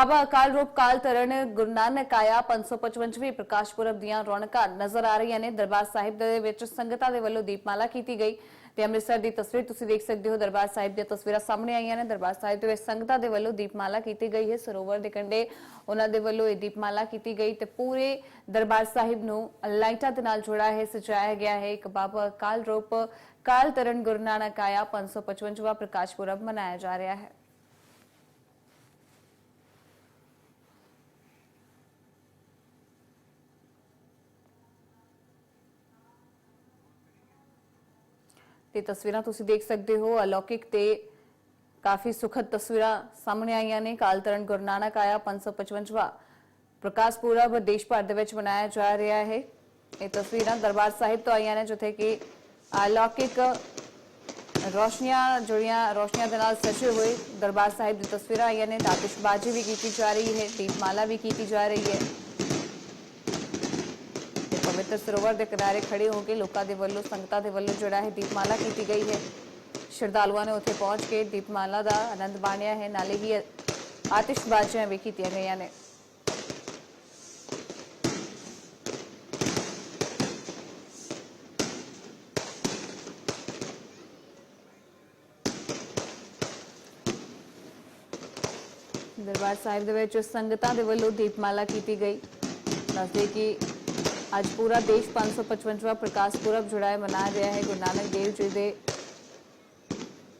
ਬਾਬਾ ਅਕਾਲ ਰੂਪ ਕਾਲ ਤਰਨ ਗੁਰੂ ਨਾਨਕ ਆਇਆ 555ਵੀਂ ਪ੍ਰਕਾਸ਼ ਪੁਰਬ ਦੀਆਂ ਰੌਣਕਾਂ ਨਜ਼ਰ ਆ ਰਹੀਆਂ ਨੇ। ਦਰਬਾਰ ਸਾਹਿਬ ਦੇ ਵਿੱਚ ਸੰਗਤਾਂ ਦੇ ਵੱਲੋਂ ਦੀਪਮਾਲਾ ਕੀਤੀ ਗਈ ਤੇ ਅੰਮ੍ਰਿਤਸਰ ਦੀ ਤਸਵੀਰ ਤੁਸੀਂ ਦੇਖ ਸਕਦੇ ਹੋ। ਦਰਬਾਰ ਸਾਹਿਬ ਦੀਆਂ ਤਸਵੀਰਾਂ ਸਾਹਮਣੇ ਆਈਆਂ ਨੇ। ਦਰਬਾਰ ਸਾਹਿਬ ਦੇ ਵਿੱਚ ਸੰਗਤਾਂ ਦੇ ਵੱਲੋਂ ਦੀਪਮਾਲਾ ਕੀਤੀ ਗਈ ਹੈ। ਸਰੋਵਰ ਦੇ ਕੰਢੇ ਉਹਨਾਂ ਦੇ ਵੱਲੋਂ ਇਹ ਦੀਪਮਾਲਾ ਕੀਤੀ ਗਈ ਤੇ ਪੂਰੇ ਦਰਬਾਰ ਸਾਹਿਬ ਨੂੰ ਲਾਈਟਾਂ ਦੇ ਨਾਲ ਜੋੜਾ ਹੈ, ਸਜਾਇਆ ਗਿਆ ਹੈ। ਇੱਕ ਬਾਬਾ ਅਕਾਲ ਰੂਪ ਕਾਲ ਤਰਨ ਗੁਰੂ ਨਾਨਕ ਆਇਆ 555ਵਾਂ ਪ੍ਰਕਾਸ਼ ਪੁਰਬ ਮਨਾਇਆ ਜਾ ਰਿਹਾ ਹੈ। ਤੇ ਤਸਵੀਰਾਂ ਤੁਸੀਂ ਦੇਖ ਸਕਦੇ ਹੋ, ਅਲੌਕਿਕ ਤੇ ਕਾਫੀ ਸੁਖਦ ਤਸਵੀਰਾਂ ਸਾਹਮਣੇ ਆਈਆਂ ਨੇ। ਕਾਲ ਤਰਨ ਗੁਰੂ ਨਾਨਕ ਆਇਆ 555ਵਾਂ ਪ੍ਰਕਾਸ਼ ਪੁਰਬ ਦੇਸ਼ ਭਰ ਦੇ ਵਿੱਚ ਮਨਾਇਆ ਜਾ ਰਿਹਾ ਹੈ। ਇਹ ਤਸਵੀਰਾਂ ਦਰਬਾਰ ਸਾਹਿਬ ਤੋਂ ਆਈਆਂ ਨੇ, ਜਿੱਥੇ ਕਿ ਅਲੌਕਿਕ ਰੋਸ਼ਨੀਆਂ ਜੁੜੀਆਂ, ਰੋਸ਼ਨੀਆਂ ਦੇ ਨਾਲ ਸਜੇ ਹੋਏ ਦਰਬਾਰ ਸਾਹਿਬ ਦੀ ਤਸਵੀਰਾਂ ਆਈਆਂ ਨੇ। ਆਤਿਸ਼ਬਾਜ਼ੀ ਵੀ ਕੀਤੀ ਜਾ ਰਹੀ ਹੈ, ਦੀਪਮਾਲਾ ਵੀ ਕੀਤੀ ਜਾ ਰਹੀ ਹੈ। ਪਵਿੱਤਰ ਸਰੋਵਰ ਦੇ ਕਿਨਾਰੇ ਖੜੇ ਹੋ ਕੇ ਲੋਕਾਂ ਦੇ ਵੱਲੋਂ, ਸੰਗਤਾਂ ਦੇ ਵੱਲੋਂ ਜਿਹੜਾ ਹੈ ਦੀਪਮਾਲਾ ਕੀਤੀ ਗਈ ਹੈ। ਸ਼ਰਧਾਲੂਆਂ ਨੇ ਉੱਥੇ ਪਹੁੰਚ ਕੇ ਦੀਪਮਾਲਾ ਦਾ ਆਨੰਦ ਮਾਣਿਆ ਹੈ। ਨਾਲੇ ਹੀ ਆਤਿਸ਼ਬਾਜ਼ੀਆਂ ਵੀ ਕੀਤੀਆਂ ਗਈਆਂ ਨੇ। ਦਰਬਾਰ ਸਾਹਿਬ ਦੇ ਵਿੱਚ ਸੰਗਤਾਂ ਦੇ ਵੱਲੋਂ ਦੀਪਮਾਲਾ ਕੀਤੀ ਗਈ। ਦੱਸਦੇ ਕਿ ਅੱਜ ਪੂਰਾ ਦੇਸ਼ 555ਵਾਂ ਪ੍ਰਕਾਸ਼ ਪੁਰਬ ਜਿਹੜਾ ਮਨਾ ਰਿਹਾ ਹੈ। ਗੁਰੂ ਨਾਨਕ ਦੇਵ ਜੀ ਦੇ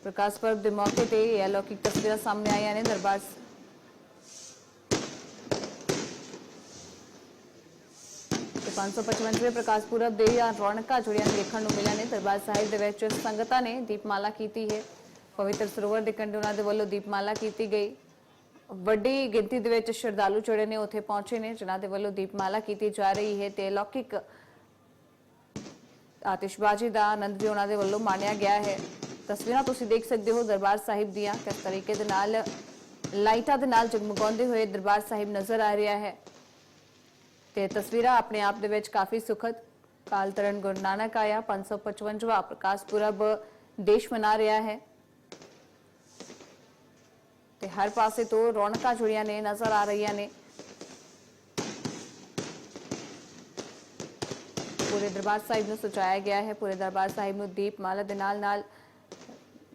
ਪ੍ਰਕਾਸ਼ ਪੁਰਬ ਦੇ ਮੌਕੇ ਤੇ ਇਹ ਅਲੌਕਿਕ ਤਸਵੀਰਾਂ ਸਾਹਮਣੇ ਆਈਆਂ ਨੇ। ਦਰਬਾਰ ਤੇ 555ਵੇਂ ਪ੍ਰਕਾਸ਼ ਪੁਰਬ ਦੇ ਰੌਣਕਾਂ ਜੁੜੀਆਂ ਦੇਖਣ ਨੂੰ ਮਿਲੀਆਂ ਨੇ। ਦਰਬਾਰ ਸਾਹਿਬ ਦੇ ਵਿੱਚ ਸੰਗਤਾਂ ਨੇ ਦੀਪਮਾਲਾ ਕੀਤੀ ਹੈ। ਪਵਿੱਤਰ ਸਰੋਵਰ ਦੇ ਕੰਢੇ ਉਹਨਾਂ ਦੇ ਵੱਲੋਂ ਦੀਪਮਾਲਾ ਕੀਤੀ ਗਈ। ਵੱਡੀ ਗਿਣਤੀ ਦੇ ਵਿੱਚ ਸ਼ਰਧਾਲੂ ਜਿਹੜੇ ਨੇ ਉੱਥੇ ਪਹੁੰਚੇ ਨੇ, ਜਿਨ੍ਹਾਂ ਦੇ ਵੱਲੋਂ ਦੀਪਮਾਲਾ ਕੀਤੀ ਜਾ ਰਹੀ ਹੈ ਤੇ ਲੌਕਿਕ ਆਤਿਸ਼ਬਾਜ਼ੀ ਦਾ ਆਨੰਦ ਵੀ ਉਹਨਾਂ ਦੇ ਵੱਲੋਂ ਮਾਣਿਆ ਗਿਆ ਹੈ। ਤਸਵੀਰਾਂ ਤੁਸੀਂ ਦੇਖ ਸਕਦੇ ਹੋ ਦਰਬਾਰ ਸਾਹਿਬ ਦੀਆਂ। ਕਿਸ ਤਰੀਕੇ ਦੇ ਨਾਲ, ਲਾਈਟਾਂ ਦੇ ਨਾਲ ਜਗਮਗਾਉਂਦੇ ਹੋਏ ਦਰਬਾਰ ਸਾਹਿਬ ਨਜ਼ਰ ਆ ਰਿਹਾ ਹੈ। ਤੇ ਤਸਵੀਰਾਂ ਆਪਣੇ ਆਪ ਦੇ ਵਿੱਚ ਕਾਫੀ ਸੁਖਦ ਕਾਲ ਤਰਨ ਗੁਰੂ ਨਾਨਕ ਆਇਆ 555ਵਾਂ ਪ੍ਰਕਾਸ਼ ਪੁਰਬ ਦੇਸ਼ ਮਨਾ ਰਿਹਾ ਹੈ। ਹਰ ਪਾਸੇ ਤੋਂ ਰੌਣਕਾਂ ਜੁੜੀਆਂ ਨੇ ਨਜ਼ਰ ਆ ਰਹੀਆਂ ਨੇ ਪੂਰੇ ਦਰਬਾਰ ਸਾਹਿਬ ਨੂੰ ਸਜਾਇਆ ਗਿਆ ਹੈ ਪੂਰੇ ਦਰਬਾਰ ਸਾਹਿਬ ਨੂੰ ਦੀਪਮਾਲਾ ਦੇ ਨਾਲ ਨਾਲ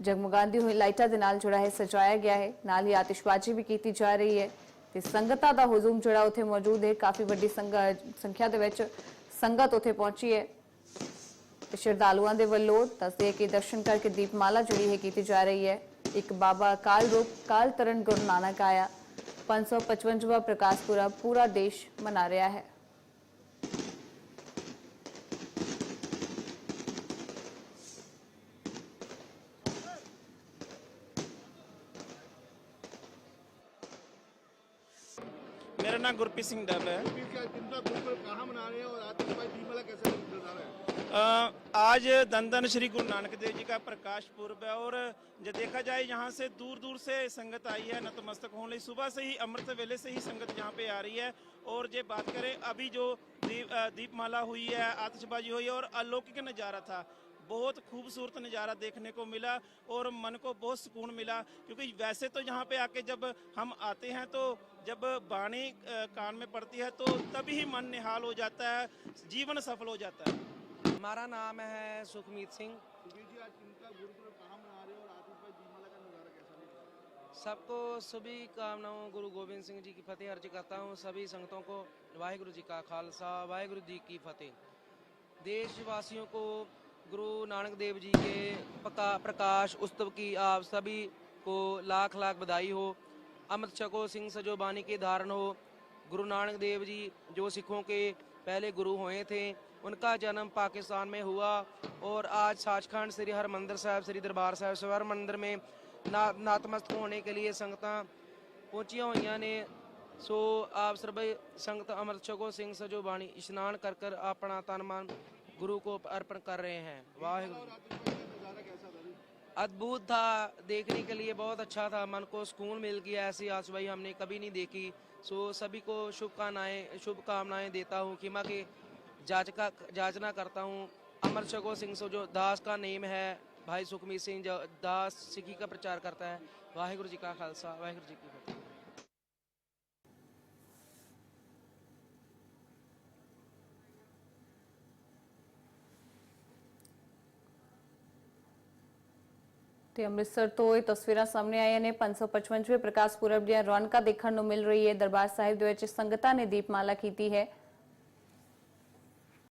ਜਗਮਗਾਉਂਦੀ ਹੋਈ ਲਾਈਟਾਂ ਦੇ ਨਾਲ ਜਿਹੜਾ ਹੈ ਸਜਾਇਆ ਗਿਆ ਹੈ ਨਾਲ ਹੀ ਆਤਿਸ਼ਬਾਜ਼ੀ ਵੀ ਕੀਤੀ ਜਾ ਰਹੀ ਹੈ ਤੇ ਸੰਗਤਾਂ ਦਾ ਹੁਜ਼ੂਮ ਜਿਹੜਾ ਉੱਥੇ ਮੌਜੂਦ ਹੈ ਕਾਫੀ ਵੱਡੀ ਸੰਗ- ਸੰਖਿਆ ਦੇ ਵਿੱਚ ਸੰਗਤ ਉੱਥੇ ਪਹੁੰਚੀ ਹੈ ਸ਼ਰਧਾਲੂਆਂ ਦੇ ਵੱਲੋਂ ਦੱਸਦੇ ਕਿ ਦਰਸ਼ਨ ਕਰਕੇ ਦੀਪਮਾਲਾ ਜਿਹੜੀ ਹੈ ਕੀਤੀ ਜਾ ਰਹੀ ਹੈ ਇੱਕ ਬਾਬਾ ਅਕਾਲ ਰੂਪ ਕਾਲ ਤਰਨ ਗੁਰੂ ਨਾਨਕ ਆਇਆ 555ਵਾਂ ਪ੍ਰਕਾਸ਼ ਪੁਰਬ ਪੂਰਾ ਦੇਸ਼ ਮਨਾ ਰਿਹਾ ਹੈ मेरा नाम गुरप्रीत सिंह डब है आज दंदन श्री गुरु नानक देव जी का प्रकाश पूर्व है और जो देखा जाए यहाँ से दूर दूर से संगत आई है, नतमस्तक होने सुबह से ही, अमृत वेले से ही संगत यहाँ पे आ रही है। और जे बात करें, अभी जो दीप दीपमाला हुई है, आतिशबाजी हुई है और अलौकिक नज़ारा था। बहुत खूबसूरत नज़ारा देखने को मिला और मन को बहुत सुकून मिला। क्योंकि वैसे तो यहाँ पे आके जब हम आते हैं तो जब बाणी कान में पड़ती है तो तभी ही मन निहाल हो जाता है, जीवन सफल हो जाता है। हमारा नाम है सुखमीत सिंह। जी आज चिंता गुरुकुल कहाँ मना रहे हैं और आतिशबाजी दीपमाला का नज़ारा कैसा दिख रहा सबको सभी कामनाओं गुरु गोविंद सिंह जी की फतेह अर्ज़ करता हूँ सभी संगतों को वाहिगुरु जी का खालसा वाहिगुरु जी की फतेह। देशवासियों को गुरु नानक देव जी के प्रकाश उत्सव की आप सभी को लाख लाख बधाई हो। अमृत छको सिंह सजो बानी के धारण हो। गुरु नानक देव जी जो सिखों के पहले गुरु हुए थे उनका जन्म पाकिस्तान में हुआ और आज साजखंड श्री हरिमंदिर साहब, श्री दरबार साहब श्री मंदिर में ना नातमस्तक होने के लिए संगत पहुँची हुई ने। सो आप सर्व संगत अमृत छगो सिंह सजो बाणी स्नान कर कर अपना तन मन गुरु को अर्पण कर रहे हैं। वाहिगुरु। अद्भुत था देखने के लिए, बहुत अच्छा था। मन को सुकून मिल गया, ऐसी आसवाई हमने कभी नहीं देखी। सो सभी को शुभकामनाएँ शुभकामनाएँ देता हूँ। कि माँ के जाचका जाँचना करता हूँ। अमर शगो सिंह सो, जो दास का नेम है, भाई सुखमीत सिंह, जो दास सिखी का प्रचार करता है। वाहेगुरु जी का खालसा, वाहेगुरु जी की फतह। तो अमृतसर तो ये तस्वीर सामने आई ने पाँच सौ ਪੁਰਬ प्रकाश ਰੌਣਕਾਂ ਦੇਖਣ ਨੂੰ ਮਿਲ ਰਹੀ ਹੈ ਦਰਬਾਰ ਸਾਹਿਬ ਦੇ ਵਿੱਚ ਸੰਗਤਾਂ ਨੇ ਦੀਪਮਾਲਾ ਕੀਤੀ